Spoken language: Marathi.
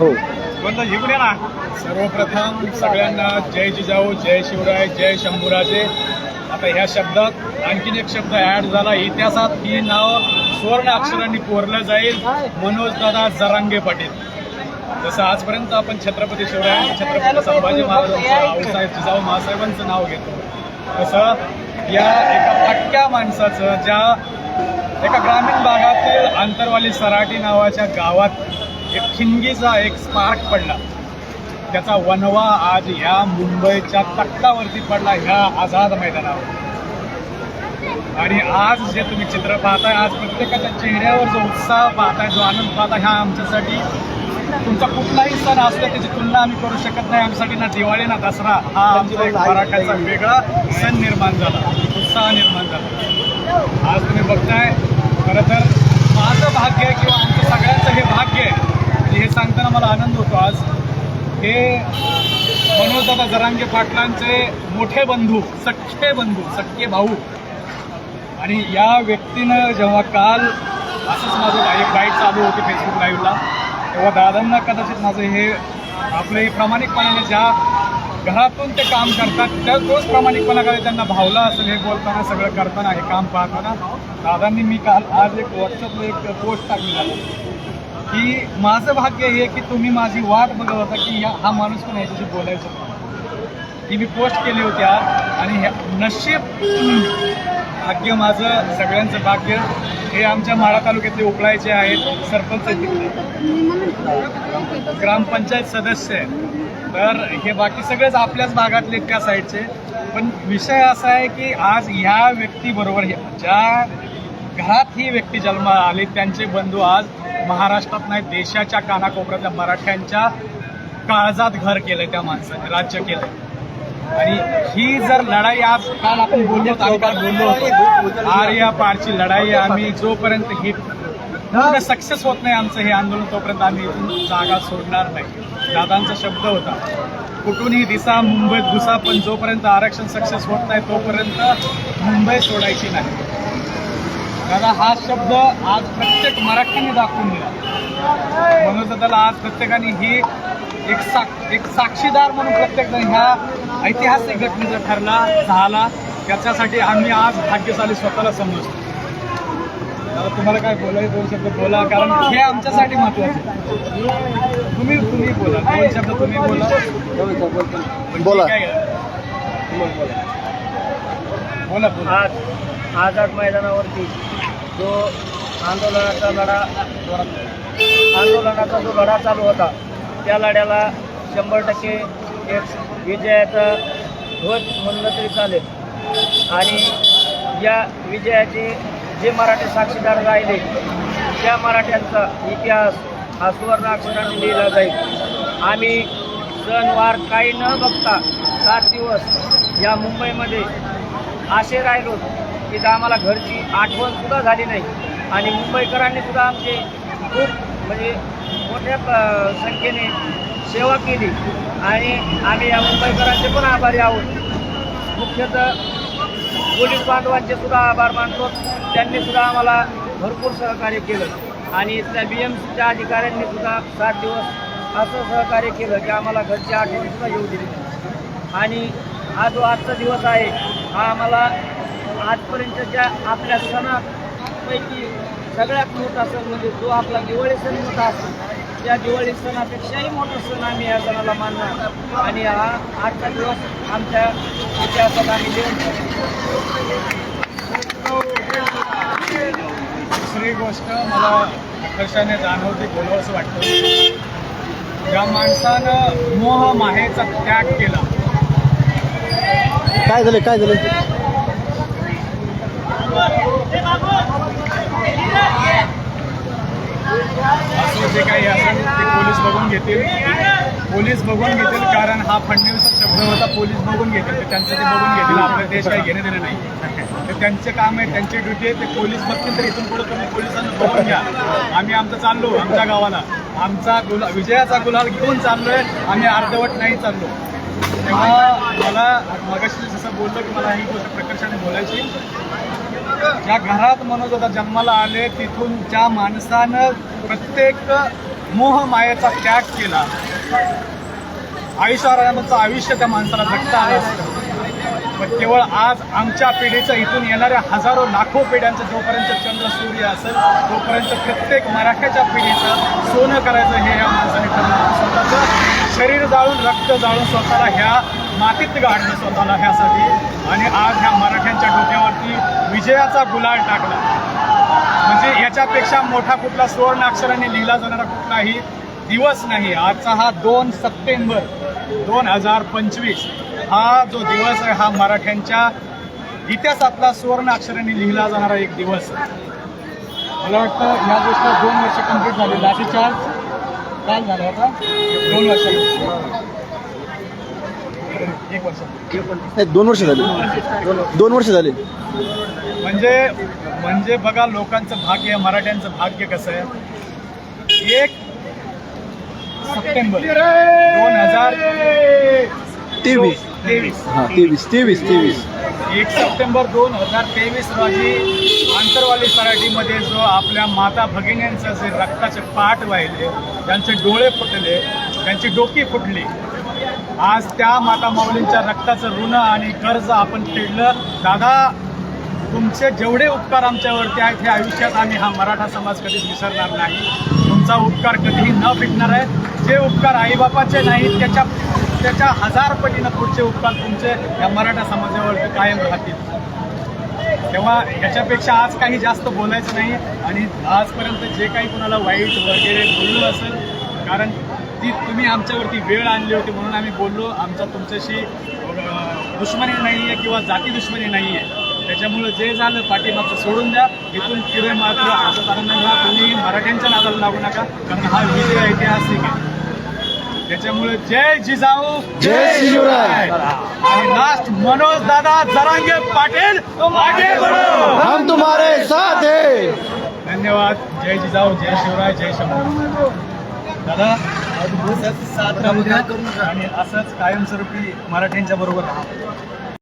हो. सर्वप्रथम सगळ्यांना जय जिजाऊ जय शिवराय जय शंभूराजे. आता ह्या शब्दात आणखीन एक शब्द ऍड झाला. इतिहासात ही नाव सुवर्ण अक्षरांनी कोरलं जाईल. मनोज दादा जरांगे पाटील. जसं आजपर्यंत आपण छत्रपती शिवराय छत्रपती संभाजी महाराजांचं आऊसाहेब जिजाऊ महासाहेबांचं नाव घेतो. तसं या एका पटक्या माणसाचं ज्या एका ग्रामीण भागातील आंतरवाली सराटी नावाच्या गावात एक खिंगीचा एक स्पार्क पडला. त्याचा वनवा आज ह्या मुंबईच्या तख्तावरती पडला ह्या आझाद मैदानावर. आणि आज जे तुम्ही चित्र पाहताय आज प्रत्येकाच्या चेहऱ्यावर जो उत्साह पाहताय जो आनंद पाहताय हा आमच्यासाठी तुमचा कुठलाही सण असला त्याची तुलना आम्ही करू शकत नाही. आमच्यासाठी ना दिवाळी ना दसरा हा आमचा एक मराठ्याचा वेगळा सण निर्माण झाला. उत्साह निर्माण झाला. आज तुम्ही बघताय खरं तर माझं भाग्य आहे किंवा आमचं सगळ्यांचं हे भाग्य आहे. आणि हे सांगताना मला आनंद होतो आज. हे मनोजदादा जरांगे पाटलांचे मोठे बंधू सख्खे बंधू सख्खे भाऊ. आणि या व्यक्तीनं जेव्हा काल असंच माझं एक बाईट चालू होती फेसबुक लाईव्हला तेव्हा दादांना कदाचित माझं हे आपलं हे प्रामाणिकपणाने ज्या घरातून ते काम करतात त्या तोच प्रामाणिकपणा काय त्यांना भावला असेल हे बोलताना सगळं करताना हे काम पाहताना दादांनी मी काल आज एक व्हॉट्सअपला एक पोस्ट टाकली झालं की माझं भाग्य हे की तुम्ही माझी वाट बघत होता की या हा माणूस पण याच्याशी बोलायचं ती मी पोस्ट केली होती आज आणि ह्या नशीब भाग्य माझं सगळ्यांचं भाग्य हे आमच्या माळा तालुक्यातले उपळायचे आहेत सरपंच ग्रामपंचायत सदस्य आहेत. तर हे बाकी सगळेच आपल्याच भागातले त्या साईडचे. पण विषय असा आहे की आज ह्या व्यक्तीबरोबर ज्या घरात ही व्यक्ती जन्माला आली त्यांचे बंधू आज महाराष्ट्रात नाही देशाच्या कानाकोपऱ्यातल्या मराठ्यांच्या काळजात घर केलं त्या माणसाने राज्य केलं आणि ही जर लढाई आज काल आपण बोललो काल बोललो आर्या पारची लढाई आम्ही जोपर्यंत ही सक्सेस होत नाही आमचं हे आंदोलन तोपर्यंत आम्ही इथून जागा सोडणार नाही. दादांचा शब्द होता कुठूनही दिसा मुंबईत घुसा पण जोपर्यंत आरक्षण सक्सेस होत नाही तोपर्यंत मुंबई सोडायची नाही. दादा हा शब्द आज प्रत्येक मराठ्याने दाखवून दिला. म्हणून त्याला आज प्रत्येकाने ही एक साक एक साक्षीदार म्हणून प्रत्येक जण ह्या ऐतिहासिक घटनेचा ठरला झाला. त्याच्यासाठी आम्ही आज भाग्यशाली स्वतःला समजतो. दादा तुम्हाला काय बोलायचं दोन शब्द बोला कारण हे आमच्यासाठी महत्वाचं आहे. तुम्ही तुम्ही बोला. दोन शब्द तुम्ही बोला. बोला. बोला. बोला आझाद मैदानावरती जो आंदोलनाचा लढा आंदोलनाचा जो लढा चालू होता त्या लढ्याला शंभर टक्के एक विजयाचा ध्वज म्हणलं तरी चालेल. आणि या विजयाचे जे मराठी साक्षीदार राहिले त्या मराठ्यांचा इतिहास हा सुवर्ण अक्षराने लिहिला जाईल. आम्ही सणवार काही न बघता सात दिवस या मुंबईमध्ये असे राहिलो तिथं आम्हाला घरची आठवण सुद्धा झाली नाही. आणि मुंबईकरांनी सुद्धा आमचे खूप म्हणजे मोठ्या प- संख्येने सेवा केली. आणि आम्ही या मुंबईकरांचे पण आभारी आहोत. मुख्यतः पोलीस बांधवांचे सुद्धा आभार मानतो. त्यांनी सुद्धा आम्हाला भरपूर सहकार्य केलं. आणि इथल्या बी एम सीच्या अधिकाऱ्यांनी सुद्धा सात दिवस असं सहकार्य केलं की आम्हाला घरची आठवण सुद्धा येऊ दिली. आणि हा जो आजचा दिवस आहे हा आम्हाला आजपर्यंतच्या आपल्या सणापैकी सगळ्यात मोठा सण म्हणजे जो आपला दिवाळी सण मोठा असतो त्या दिवाळी सणापेक्षाही मोठा सण आम्ही या सणाला मानणार. आणि हा आजचा दिवस आमच्या इतिहासात आम्ही देऊन दुसरी गोष्ट मला प्रकर्षाने जाणवते बोलावंसं वाटतं. ज्या माणसानं मोह माहेचा त्याग केला. काय झालं काय झालं? असं जे काही असेल ते पोलीस बघून घेतील. पोलीस बघून घेतील कारण हा फडणवीसचा शब्द होता पोलीस बघून घेतील. ते त्यांचं ते बघून घेतील. आपलं देश काही घेणं देणं नाही. तर त्यांचे काम आहे त्यांची ड्युटी आहे ते पोलीस बघतील तर इथून पुढे तुम्ही पोलिसांना बघून घ्या. आम्ही आमचं चाललो आमच्या गावाला. आमचा गुला विजयाचा गुलाल घेऊन चाललोय. आम्ही अर्धवट नाही चाललो. मला मगाशी जसं बोललं की मला ही गोष्ट प्रकर्षाने बोलायची. ज्या घरात मनोज आता जन्माला आले तिथून ज्या माणसानं प्रत्येक मोहमायेचा त्याग केला आयुष्याचं आयुष्य त्या माणसाला जगता आलं असतं. पण केवळ आज आमच्या पिढीचं इथून येणाऱ्या हजारो लाखो पिढ्यांचं जोपर्यंत चंद्र सूर्य असेल तोपर्यंत प्रत्येक मराठ्याच्या पिढीचं सोनं करायचं हे या माणसाने ठरवलं जाळून रक्त जाळून स्वतःला ह्या मातीत गाडलं स्वतःला ह्यासाठी. आणि आज ह्या मराठ्यांच्या डोक्यावरती विजयाचा गुलाल टाकला. म्हणजे याच्यापेक्षा मोठा कुठला सुवर्ण अक्षराने लिहिला जाणारा कुठलाही दिवस नाही. आजचा हा दोन सप्टेंबर दोन हजार पंचवीस हा जो दिवस आहे हा मराठ्यांच्या इतिहासातला सुवर्ण अक्षराने लिहिला जाणारा एक दिवस. आहे. मला वाटतं या गोष्टीला दोन वर्ष कंप्लीट झाले लाठीचार्ज काल झाला होता? दोन वर्ष एक वर्ष. नाही दोन वर्ष झाले. दोन वर्ष झाले. म्हणजे म्हणजे बघा लोकांचं भाग्य मराठ्यांचं भाग्य कसं आहे? एक सप्टेंबर दोन हजार तेवीस. तेवीस हा तेवीस तेवीस तेवीस. एक सप्टेंबर दोन हजार तेवीस रोजी आंतरवाली सराटीमध्ये जो आपल्या माता भगिनींचं जे रक्ताचे पाठ वाहिले त्यांचे डोळे फुटले त्यांची डोकी फुटली आज त्या माता माऊलींच्या रक्ताचं ऋण आणि कर्ज आपण फेडलं. दादा तुमचे जेवढे उपकार आमच्यावरती आहेत हे आयुष्यात आम्ही हा मराठा समाज कधीच विसरणार नाही. तुमचा उपकार कधीही न फिटणार आहे. जे उपकार आईबापाचे नाहीत त्याच्या त्याच्या हजार पटीनं पुढचे उपकार तुमचे या मराठा समाजावरती कायम राहतील. तेव्हा याच्यापेक्षा आज काही जास्त बोलायचं नाही आणि आजपर्यंत जे काही कुणाला वाईट वगैरे बोललो असेल कारण ती तुम्ही आमच्यावरती वेळ आणली होती म्हणून आम्ही बोललो. आमचा तुमच्याशी दुश्मनी नाही आहे किंवा जाती दुश्मनी नाही आहे त्याच्यामुळं जे झालं पाठीमागचं सोडून द्या. इथून पुढे मात्र असं कारण तुम्ही मराठ्यांच्या नादाला लागू नका कारण हा विजय ऐतिहासिक आहे. त्याच्यामुळे जय जिजाऊ जय शिवराय. आणि लास्ट मनोज दादा जरांगे पाटील आगे बढो. हम तुम्हारे साथ है। धन्यवाद. जय जिजाऊ जय शिवराय जय शंभू दादा साथ राहू द्या आणि असंच कायमस्वरूपी मराठ्यांच्या बरोबर राहा.